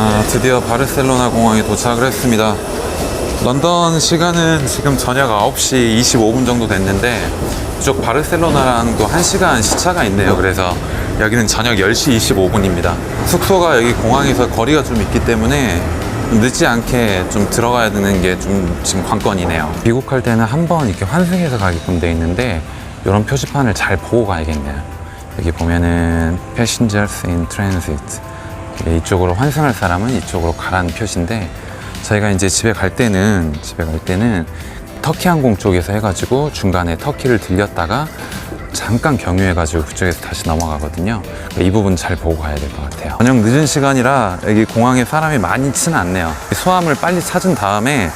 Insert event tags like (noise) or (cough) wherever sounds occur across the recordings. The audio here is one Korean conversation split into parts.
아, 드디어 바르셀로나 공항에 도착을 했습니다. 런던 시간은 지금 저녁 9시 25분 정도 됐는데 이쪽 바르셀로나랑도 1시간 시차가 있네요. 그래서 여기는 저녁 10시 25분입니다. 숙소가 여기 공항에서 거리가 좀 있기 때문에 늦지 않게 좀 들어가야 되는 게 좀 지금 관건이네요. 미국할 때는 한 번 이렇게 환승해서 가게끔 돼 있는데 이런 표지판을 잘 보고 가야겠네요. 여기 보면은 Passengers in Transit 예, 이쪽으로 환승할 사람은 이쪽으로 가라는 표시인데 저희가 이제 집에 갈 때는 집에 갈 때는 터키 항공 쪽에서 해가지고 중간에 터키를 들렸다가 잠깐 경유해가지고 그쪽에서 다시 넘어가거든요. 그러니까 이 부분 잘 보고 가야 될 것 같아요. 저녁 늦은 시간이라 여기 공항에 사람이 많지는 않네요. 수함을 빨리 찾은 다음에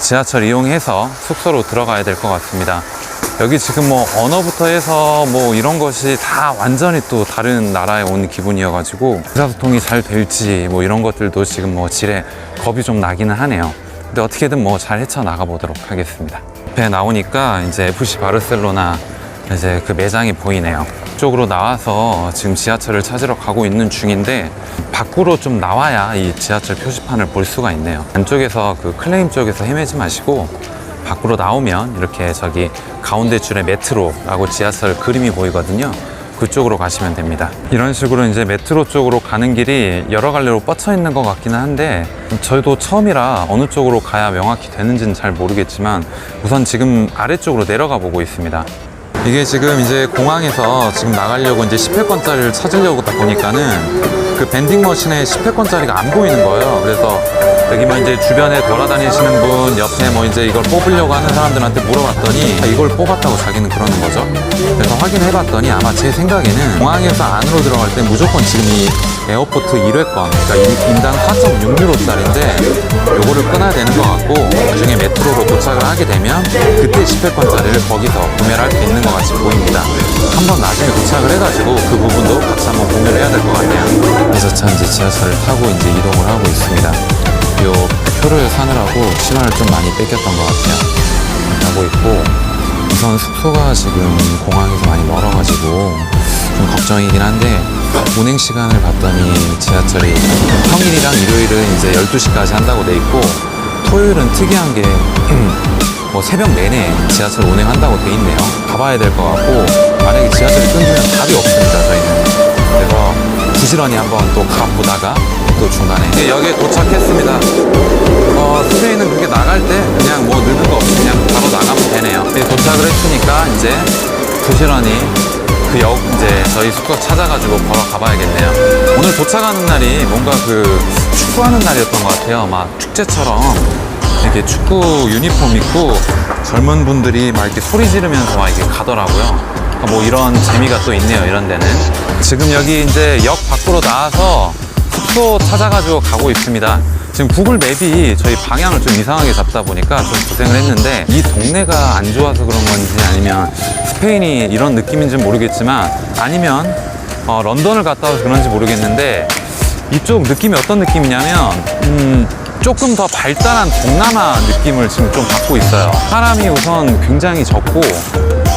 지하철 이용해서 숙소로 들어가야 될 것 같습니다. 여기 지금 뭐 언어부터 해서 뭐 이런 것이 다 완전히 또 다른 나라에 온 기분이어가지고 의사소통이 잘 될지 뭐 이런 것들도 지금 뭐 질에 겁이 좀 나기는 하네요. 근데 어떻게든 뭐 잘 헤쳐나가 보도록 하겠습니다. 앞에 나오니까 이제 FC 바르셀로나 이제 그 매장이 보이네요. 쪽으로 나와서 지금 지하철을 찾으러 가고 있는 중인데 밖으로 좀 나와야 이 지하철 표지판을 볼 수가 있네요. 안쪽에서 그 클레임 쪽에서 헤매지 마시고 밖으로 나오면 이렇게 저기 가운데 줄에 메트로라고 지하철 그림이 보이거든요. 그쪽으로 가시면 됩니다. 이런 식으로 이제 메트로 쪽으로 가는 길이 여러 갈래로 뻗쳐 있는 것 같기는 한데 저희도 처음이라 어느 쪽으로 가야 명확히 되는지는 잘 모르겠지만 우선 지금 아래쪽으로 내려가 보고 있습니다. 이게 지금 이제 공항에서 지금 나가려고 이제 10회권짜리를 찾으려고 다 보니까는 그 밴딩 머신에 10회권짜리가 안 보이는 거예요. 그래서 여기 뭐 이제 주변에 돌아다니시는 분 옆에 뭐 이제 이걸 뽑으려고 하는 사람들한테 물어봤더니 이걸 뽑았다고 자기는 그러는 거죠. 그래서 확인해 봤더니 아마 제 생각에는 공항에서 안으로 들어갈 때 무조건 지금 이 에어포트 1회권, 그러니까 인- 인당 4.6유로짜리인데 요거를 끊어야 되는 것 같고 나중에 메트로로 도착을 하게 되면 그때 10회권짜리를 거기서 구매를 할 수 있는 것 같이 보입니다. 한번 나중에 도착을 해가지고 그 부분도 같이 한번 공유를 해야 될 것 같네요. 그래서 차 이제 지하철을 타고 이제 이동을 하고 있습니다. 요 표를 사느라고 시간을 좀 많이 뺏겼던 것 같아요. 하고 있고 우선 숙소가 지금 공항에서 많이 멀어가지고 좀 걱정이긴 한데 운행 시간을 봤더니 지하철이 평일이랑 일요일은 이제 12시까지 한다고 돼 있고 토요일은 특이한 게 (clears throat) 뭐 새벽 내내 지하철 운행한다고 돼 있네요. 가봐야 될 것 같고 만약에 지하철이 끊기면 답이 없습니다. 저희는 그래서 부지런히 한번 또 가보다가 또 중간에 네, 여기에 도착했습니다. 어, 스페인은 그렇게 나갈 때 그냥 뭐 늦은 거 없이 그냥 바로 나가면 되네요. 네, 도착을 했으니까 이제 부지런히 그 역 이제 저희 숙소 찾아가지고 걸어 가 봐야겠네요. 오늘 도착하는 날이 뭔가 그 축구하는 날이었던 것 같아요. 막 축제처럼 이렇게 축구 유니폼 입고 젊은 분들이 막 이렇게 소리 지르면서 막 이렇게 가더라고요. 그러니까 뭐 이런 재미가 또 있네요. 이런 데는. 지금 여기 이제 역 밖으로 나와서 숙소 찾아가지고 가고 있습니다. 지금 구글 맵이 저희 방향을 좀 이상하게 잡다 보니까 좀 고생을 했는데 이 동네가 안 좋아서 그런 건지 아니면 스페인이 이런 느낌인지 는 모르겠지만 아니면 어, 런던을 갔다 와서 그런지 모르겠는데 이쪽 느낌이 어떤 느낌이냐면 음, 조금 더 발달한 동남아 느낌을 지금 좀 받고 있어요. 사람이 우선 굉장히 적고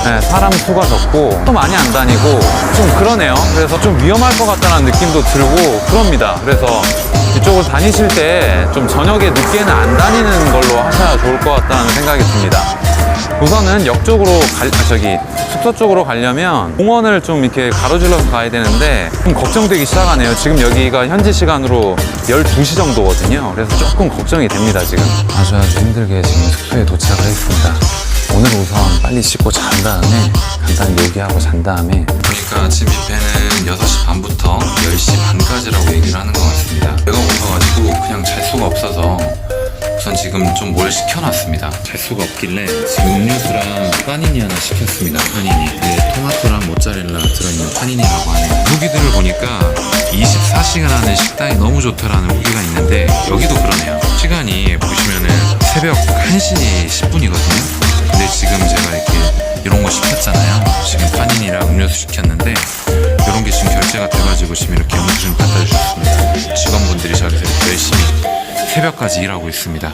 네, 사람 수가 적고 또 많이 안 다니고 좀 그러네요. 그래서 좀 위험할 것 같다는 느낌도 들고 그럽니다. 그래서 이쪽을 다니실 때 좀 저녁에 늦게는 안 다니는 걸로 하셔야 좋을 것 같다는 생각이 듭니다. 우선은 역 쪽으로 갈, 아, 저기 숙소 쪽으로 가려면 공원을 좀 이렇게 가로질러서 가야 되는데 좀 걱정되기 시작하네요. 지금 여기가 현지 시간으로 12시 정도거든요. 그래서 조금 걱정이 됩니다, 지금. 아주 아주 힘들게 지금 숙소에 도착을 했습니다. 오늘 우선 빨리 씻고 잔 다음에 간단히 요기하고 잔 다음에 보니까 아침 뷔페는 6시 반부터 10시 반까지라고 얘기를 하는 것 같습니다. 배가 고파가지고 그냥 잘 수가 없어서 우선 지금 좀 뭘 시켜놨습니다. 잘 수가 없길래 지금 음료수랑 파니니 하나 시켰습니다. 파니니. 네, 토마토랑 모짜렐라 들어있는 파니니라고 하네요. 후기들을 보니까 24시간 하는 식당이 너무 좋다라는 후기가 있는데 여기도 그러네요. 시간이 보시면은 새벽 1시 10분이거든요. 근데 지금 제가 이렇게 이런 거 시켰잖아요. 지금 파니니랑 음료수 시켰는데 이런 게 지금 결제가 돼가지고 지금 이렇게 음료수 좀 갖다 주셨습니다. 직원분들이 이렇게 열심히 새벽까지 일하고 있습니다.